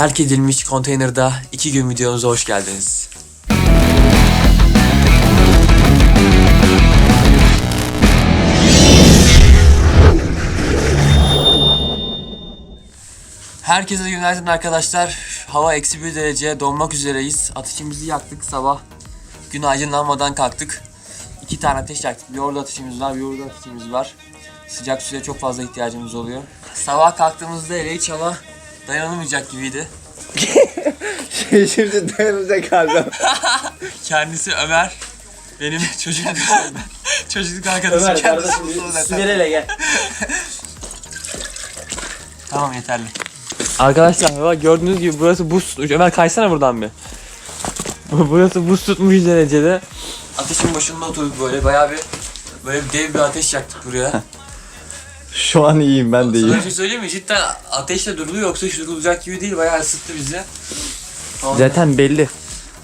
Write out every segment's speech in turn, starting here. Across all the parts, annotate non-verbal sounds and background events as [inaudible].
Terk edilmiş konteynerda iki gün videomuza hoş geldiniz. Herkese günaydın arkadaşlar. Hava eksi bir derece donmak üzereyiz. Ateşimizi yaktık sabah. Gün aydınlanmadan kalktık. İki tane ateş yaktık. Bir orada ateşimiz var, bir orada ateşimiz var. Sıcak suya çok fazla ihtiyacımız oluyor. Sabah kalktığımızda hele hiç hava dayanılmayacak gibiydi. Şimdi dayanınca kaldım. Kendisi Ömer. Benim çocukluk çocukluk arkadaşım. Kendisi bu zaten. Sinirele gel. Tamam yeterli. Arkadaşlar bak gördüğünüz gibi burası buz tutmuş. Ömer kaysana buradan bir. [laughs] burası buz tutmuş derecede. Ateşin başında oturduk böyle bayağı bir böyle bir dev bir ateş yaktık buraya. [laughs] Şu an iyiyim ben de Sana bir iyiyim. şey söyleyeyim mi? Cidden ateşle duruluyor yoksa hiç durulacak gibi değil. Bayağı ısıttı bizi. Zaten belli.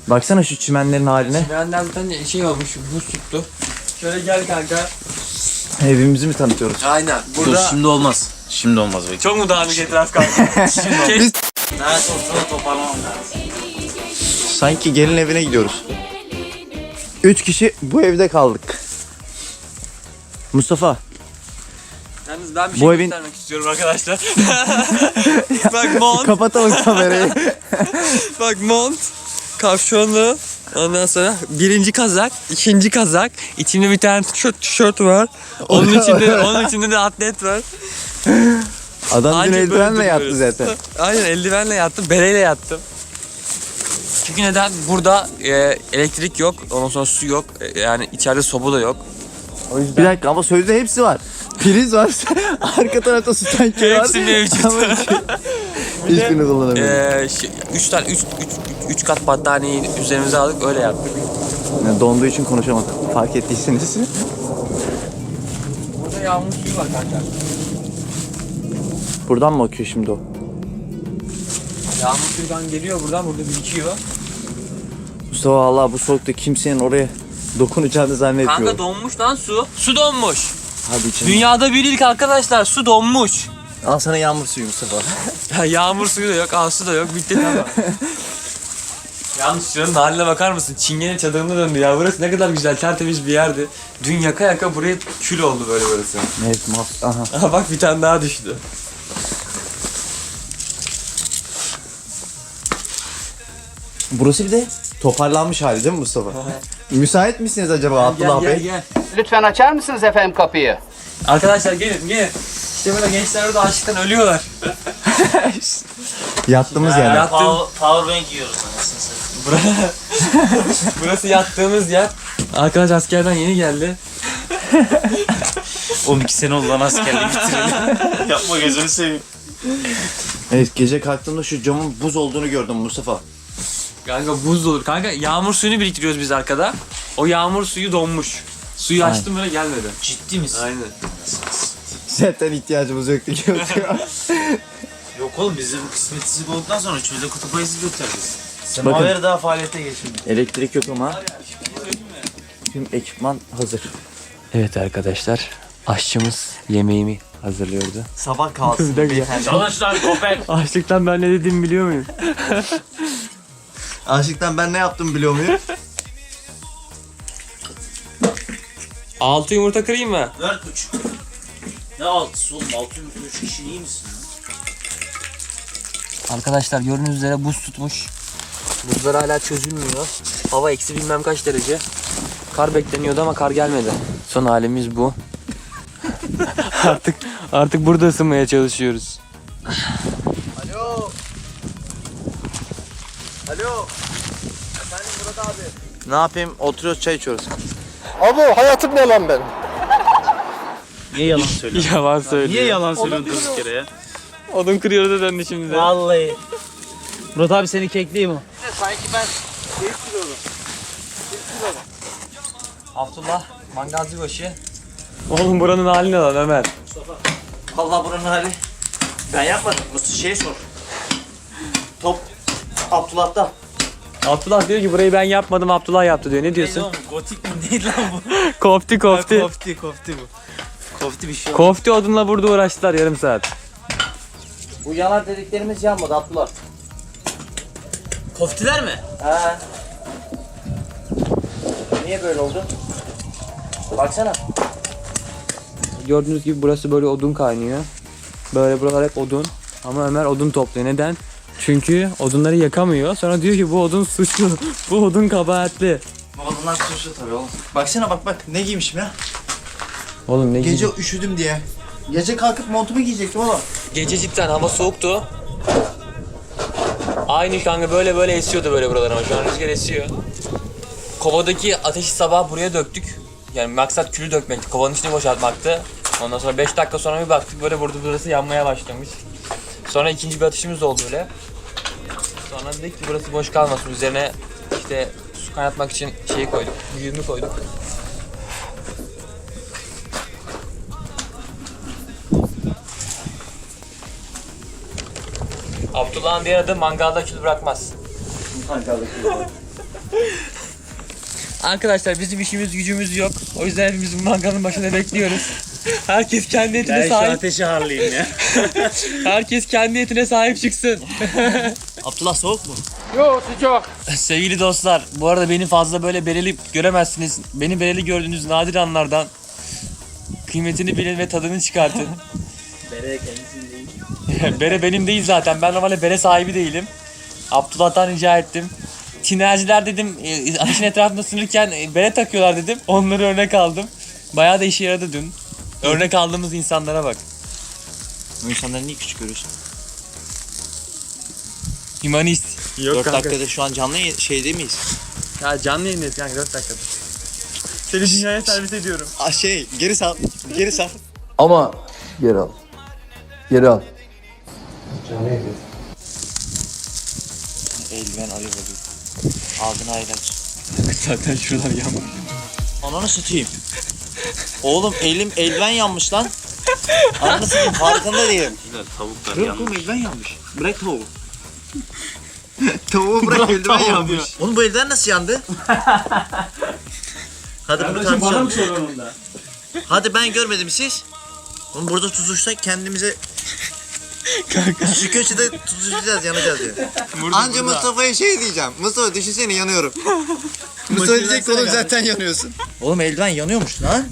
Baksana şu çimenlerin haline. Benden zaten şey olmuş, buz tuttu. Şöyle gel kanka. Evimizi mi tanıtıyoruz? Aynen. Dur Burada şimdi olmaz. Şimdi olmaz bekle. çok mu dağınık etraf kanka? [laughs] Şimdi Biz- Ben sofrada toparlamam lazım. Sanki gelin evine gidiyoruz. Üç kişi bu evde kaldık. Mustafa, Yalnız ben bir Bu şey evin- göstermek istiyorum arkadaşlar. [laughs] Bak [laughs] mont, kapatalım kamerayı. [laughs] bak mont, kapşonlu. Ondan sonra birinci kazak, ikinci kazak, içinde bir tane tişört, tişört var. Onun içinde, onun içinde de atlet var. Adam dün Anca böyle eldivenle yattı duruyoruz. zaten. Aynen eldivenle yattım, bereyle yattım. Çünkü neden? Burada e, elektrik yok, ondan sonra su yok, e, yani içeride soba da yok. O yüzden Bir dakika ama sözde hepsi var. Priz var. [laughs] Arka tarafta su tankeri var. Hepsi mevcut. Ama [laughs] Hiçbirini kullanamıyorum. e, şey, üç tane, üç, üç, üç kat battaniyeyi üzerimize aldık, öyle yaptık. Yani donduğu için konuşamadım. Fark ettiyseniz. Burada yağmur suyu var kanka. Buradan mı akıyor şimdi o? Yağmur suyudan geliyor buradan, burada birikiyor. Mustafa Allah bu soğukta kimsenin oraya dokunacağını zannetmiyorum. Kanka donmuş lan su. Su donmuş. Hadi içine. Dünyada bir ilk arkadaşlar su donmuş. Al sana yağmur suyu Mustafa. [laughs] Ya yağmur suyu da yok, al su da yok, bitti tamam. [laughs] Yalnız şuranın haline bakar mısın? Çingene çadırına döndü ya. Burası ne kadar güzel, tertemiz bir yerdi. Dün yaka yaka buraya kül oldu böyle burası. evet maf. Aha. [laughs] Aha bak bir tane daha düştü. Burası bir de toparlanmış hali değil mi Mustafa? Müsait misiniz acaba Abdullah Bey? gel. Lütfen açar mısınız efendim kapıyı? Arkadaşlar gelin gelin. İşte böyle gençler orada açlıktan ölüyorlar. [laughs] Yattığımız yer. Yattım. Power, power bank yiyoruz anasını satayım. [laughs] Burası yattığımız yer. Arkadaş askerden yeni geldi. [laughs] 12 sene oldu lan askerliği bitirelim. Yapma gözünü seveyim. Evet gece kalktığımda şu camın buz olduğunu gördüm Mustafa. Kanka buz olur. Kanka yağmur suyunu biriktiriyoruz biz arkada. O yağmur suyu donmuş. Suyu Aynen. açtım böyle gelmedi. Ciddi misin? Aynen. Zaten ihtiyacımız yoktu ki. [laughs] Yok oğlum bizim kısmetsizlik olduktan sonra çölde kutup ayısı götüreceğiz. Bakın. Semaver daha faaliyete geçmiyor. Elektrik yok ama tüm ekipman hazır. Evet arkadaşlar. Aşçımız yemeğimi hazırlıyordu. Sabah kalsın. Çalış lan köpek. Açlıktan ben ne dediğimi biliyor muyum? [laughs] Aşıktan ben ne yaptım biliyor muyum? Altı yumurta kırayım mı? Dört buçuk. Ne altısı oğlum? Altı yumurta üç kişi iyi misin? Arkadaşlar gördüğünüz üzere buz tutmuş. Buzlar hala çözülmüyor. Hava eksi bilmem kaç derece. Kar bekleniyordu ama kar gelmedi. Son halimiz bu. [laughs] artık artık burada ısınmaya çalışıyoruz. Alo. Alo. Efendim Murat abi. Ne yapayım? Oturuyoruz çay içiyoruz. Abi hayatım ne lan benim? Niye yalan söylüyorsun? [laughs] Yalan söylüyor. Niye yalan söylüyorsun durduk yere ya? Odun kırıyor da döndü şimdi de. Vallahi. Murat abi seni kekleyeyim o. Sanki ben Abdullah mangalcı başı. Oğlum buranın halini lan Ömer. Vallahi buranın hali. Ben yapmadım. Bu şey sor. Top Abdullah'ta. Abdullah diyor ki burayı ben yapmadım Abdullah yaptı diyor. Ne diyorsun? Gotik mi [laughs] değil lan bu? Kofti kofti. Kofti kofti bu. Kofti bir şey. Kofti odunla burada uğraştılar yarım saat. Bu yanar dediklerimiz yanmadı Abdullah. Koftiler mi? Ha. Niye böyle oldu? Baksana. Gördüğünüz gibi burası böyle odun kaynıyor. Böyle buralar hep odun. Ama Ömer odun topluyor. Neden? Çünkü odunları yakamıyor. Sonra diyor ki bu odun suçlu. [laughs] bu odun kabahatli. Oğlum lan suçlu tabii oğlum. Baksana bak bak ne giymişim ya. Oğlum ne Gece üşüdüm diye. Gece kalkıp montumu giyecektim oğlum. Gece cidden hava soğuktu. Aynı kanka böyle böyle esiyordu böyle buralar ama şu an rüzgar esiyor. Kovadaki ateşi sabah buraya döktük. Yani maksat külü dökmekti. Kovanın içini boşaltmaktı. Ondan sonra 5 dakika sonra bir baktık böyle burada burası yanmaya başlamış. Sonra ikinci bir ateşimiz oldu öyle. Sonra dedik ki burası boş kalmasın. Üzerine işte su kaynatmak için şeyi koyduk. Güğümü koyduk. Abdullah'ın diğer adı mangalda kül bırakmaz. [laughs] Arkadaşlar bizim işimiz gücümüz yok. O yüzden hepimiz bu mangalın başında bekliyoruz. Herkes kendi etine Ben şu sahip. ateşi harlayayım ya. [laughs] Herkes kendi etine sahip çıksın. [laughs] Abdullah soğuk mu? Yo sıcak. [laughs] Sevgili dostlar, bu arada beni fazla böyle bereli göremezsiniz. Beni bereli gördüğünüz nadir anlardan kıymetini bilin ve tadını çıkartın. [laughs] Bere kendisinin değil. [laughs] bere benim değil zaten. Ben normalde bere sahibi değilim. Abdullah'tan rica ettim. Tinerciler dedim, e, ateşin etrafında sınırken e, bere takıyorlar dedim. Onları örnek aldım. Bayağı da işe yaradı dün. Örnek aldığımız insanlara bak. Bu insanları niye küçük görüyorsun? Humanist. Yok 4 dakikada şu an canlı yayın- şeyde miyiz? Ya canlı yayındayız kanka 4 dakikada. Seni dünyaya servis ediyorum. Aa şey geri sal. Geri sal. Ama geri al. Geri al. Eldiven alev oluyor. Ağzına aylaç. Zaten şuralar yanmış. Ananı satayım. Oğlum elim eldiven yanmış lan. Ananı satayım farkında değilim. Tavuklar oğlum eldiven yanmış. Bırak tavuğu. [laughs] Tavuğu bırak eldiven yanmış. Oğlum bu eldiven nasıl yandı? [laughs] Hadi bunu tartışalım. sorununda? Hadi ben görmedim siz. Oğlum burada tutuşsak kendimize şu köşede tutuşacağız yanacağız ya. Anca Mustafa'ya şey diyeceğim. Mustafa düşünsene yanıyorum. [laughs] Mustafa diyecek oğlum zaten yanıyorsun. Oğlum eldiven yanıyormuş lan.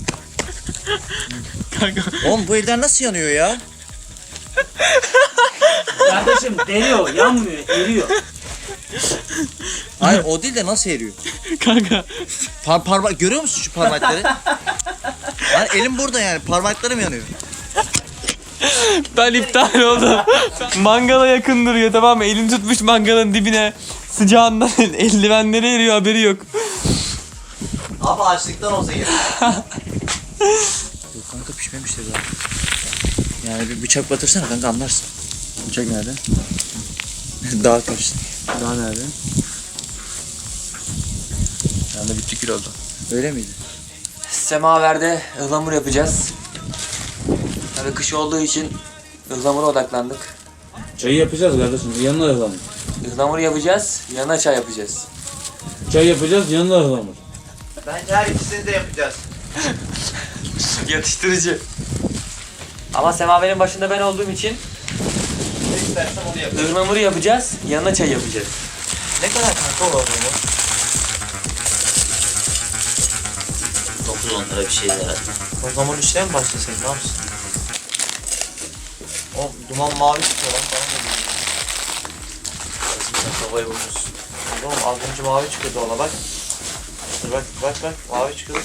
Oğlum bu eldiven nasıl yanıyor ya? Kardeşim deniyor, yanmıyor, eriyor. Hayır o değil de nasıl eriyor? Kanka Par parmak görüyor musun şu parmakları? Lan elim burada yani parmaklarım yanıyor. ben iptal oldum. Mangala yakın duruyor tamam mı? Elini tutmuş mangalın dibine. Sıcağından eldivenleri eriyor haberi yok. Abi açlıktan olsa gerek. [laughs] Yok kanka pişmemiştir daha. Yani bir bıçak batırsana kanka anlarsın. Bıçak nerede? [laughs] Daha karıştı. Daha nerede? Yani bitti kül oldu. Öyle miydi? Semaverde ıhlamur yapacağız. Tabii kış olduğu için ıhlamura odaklandık. Çayı yapacağız kardeşim, yanına ıhlamur. Ihlamur yapacağız, yanına çay yapacağız. Çay yapacağız, yanına ıhlamur. Bence her ikisini de yapacağız. [laughs] Yatıştırıcı. Ama semaverin başında ben olduğum için Ne istersen onu yap. ıhlamuru yapacağız, yanına çay yapacağız. Ne kadar kanka olur mu? 9-10 lira bir şey herhalde. O zaman işlem mi başlasak ne yapsın? O duman mavi çıkıyor lan bana da geliyor. Kardeşim sen kafayı vurmuşsun. Oğlum az önce mavi çıkıyordu ona bak. Dur bak bak bak mavi çıkıyor.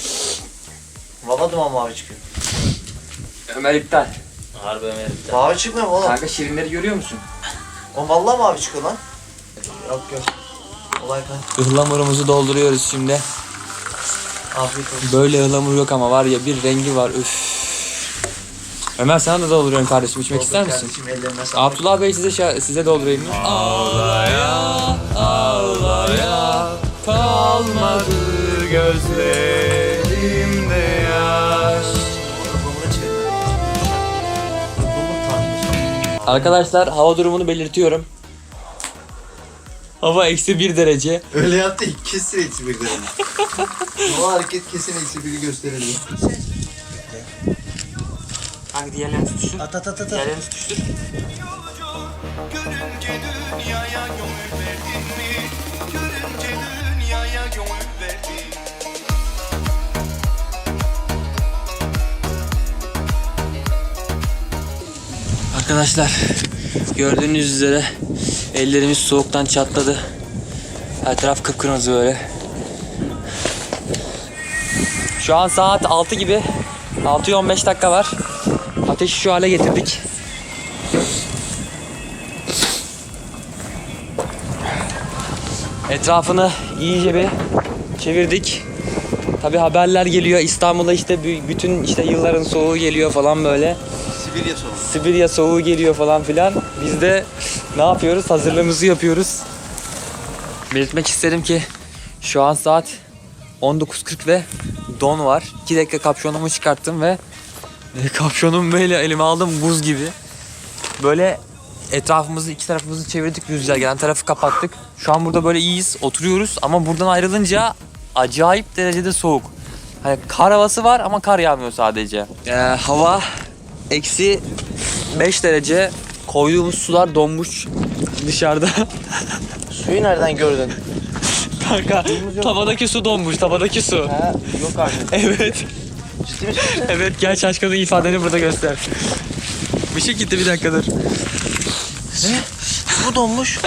Valla duman mavi çıkıyor. Ömer iptal. Harbi Ömer. Mavi çıkmıyor mu oğlum? Kanka şirinleri görüyor musun? Oğlum valla mavi çıkıyor lan. Yok yok. Olay kanka. Ihlamurumuzu dolduruyoruz şimdi. Afiyet olsun. Böyle ıhlamur yok ama var ya bir rengi var üf. Ömer sana da dolduruyorum kardeşim içmek ister misin? Kardeşim ellerine sağlık. Abdullah Bey size şa- size doldurayım mı? Ağlaya ağlaya kalmadı gözlerimde Arkadaşlar hava durumunu belirtiyorum. Hava eksi bir derece. Öyle yaptı kesin eksi bir derece. [laughs] Bu hareket kesin eksi biri gösterirdi. Kanka diğerlerini tutuştur. At at at at. at. Diğerlerini tutuştur. Görünce dünyaya gönül verdim sevdin Arkadaşlar gördüğünüz üzere ellerimiz soğuktan çatladı. Her taraf kıpkırmızı böyle. Şu an saat 6 gibi. 6'ya 15 dakika var. Ateşi şu hale getirdik. Etrafını iyice bir çevirdik. Tabi haberler geliyor. İstanbul'a işte bü- bütün işte yılların soğuğu geliyor falan böyle. Sibirya soğuğu. Sibirya soğuğu geliyor falan filan. Biz de ne yapıyoruz? Hazırlığımızı yapıyoruz. Belirtmek isterim ki şu an saat 19.40 ve don var. 2 dakika kapşonumu çıkarttım ve e, kapşonumu böyle elime aldım buz gibi. Böyle etrafımızı iki tarafımızı çevirdik rüzgar gelen tarafı kapattık. Şu an burada böyle iyiyiz oturuyoruz ama buradan ayrılınca acayip derecede soğuk. Hani kar havası var ama kar yağmıyor sadece. Ee, hava eksi 5 derece koyduğumuz sular donmuş dışarıda. Suyu nereden gördün? Kanka tavadaki su donmuş tavadaki su. Ha, yok abi. Evet. Ciddi misin? Evet gel şaşkınlık ifadeni burada göster. Bir şey gitti bir dakika dur. Su donmuş.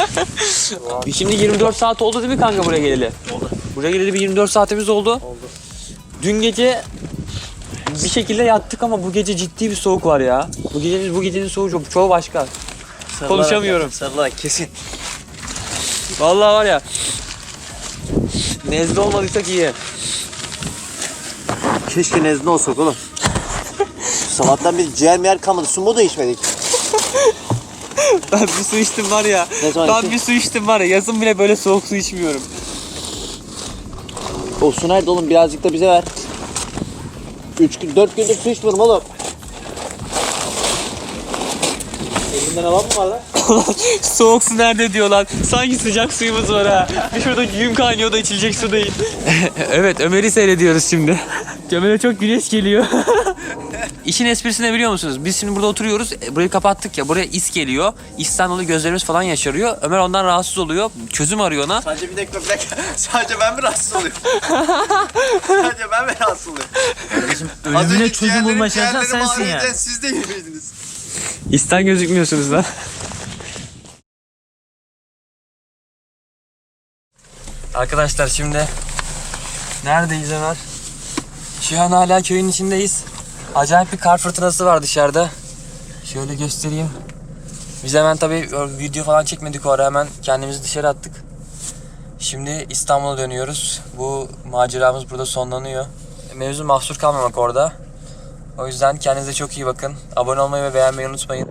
[laughs] Şimdi 24 saat oldu değil mi kanka buraya geleli? Oldu. Buraya geleli bir 24 saatimiz oldu. Oldu. Dün gece bir şekilde yattık ama bu gece ciddi bir soğuk var ya. Bu gecenin bu gecenin soğuğu çok çoğu başka. Konuşamıyorum. Sarılarak kesin. Vallahi var ya. Nezle olmadıysak iyi. Keşke nezle olsak oğlum. Sabahtan bir ciğer miyer kalmadı. Su mu da içmedik? Ben bir su içtim var ya. Ne zaman ben içtin? bir su içtim var ya. Yazın bile böyle soğuk su içmiyorum. O su nerede oğlum? Birazcık da bize ver. 3 gün, 4 gündür su içmiyorum oğlum. Elinden alan mı var lan? [laughs] soğuk su nerede diyorlar. Sanki sıcak suyumuz var ha. Bir şurada güğüm kaynıyor da içilecek su değil. [laughs] evet Ömer'i seyrediyoruz şimdi. Ömer'e çok güneş geliyor. [laughs] İşin esprisini ne biliyor musunuz? Biz şimdi burada oturuyoruz. e, Burayı kapattık ya. Buraya is geliyor. İsten dolayı gözlerimiz falan yaşarıyor. Ömer ondan rahatsız oluyor. Çözüm arıyor ona. Sadece bir dakika bir dakika. [laughs] Sadece ben mi rahatsız oluyorum? [laughs] Sadece ben mi rahatsız oluyorum? Az Ölümüne önce çözüm ciğerlerim- bulmaya çalışan ciğerlerim sensin ya. ağrıyınca Siz de yemeydiniz. İsten gözükmüyorsunuz lan. Arkadaşlar şimdi neredeyiz Ömer? Şu an hala köyün içindeyiz. Acayip bir kar fırtınası var dışarıda. Şöyle göstereyim. Biz hemen tabii video falan çekmedik o ara hemen kendimizi dışarı attık. Şimdi İstanbul'a dönüyoruz. Bu maceramız burada sonlanıyor. Mevzu mahsur kalmamak orada. O yüzden kendinize çok iyi bakın. Abone olmayı ve beğenmeyi unutmayın.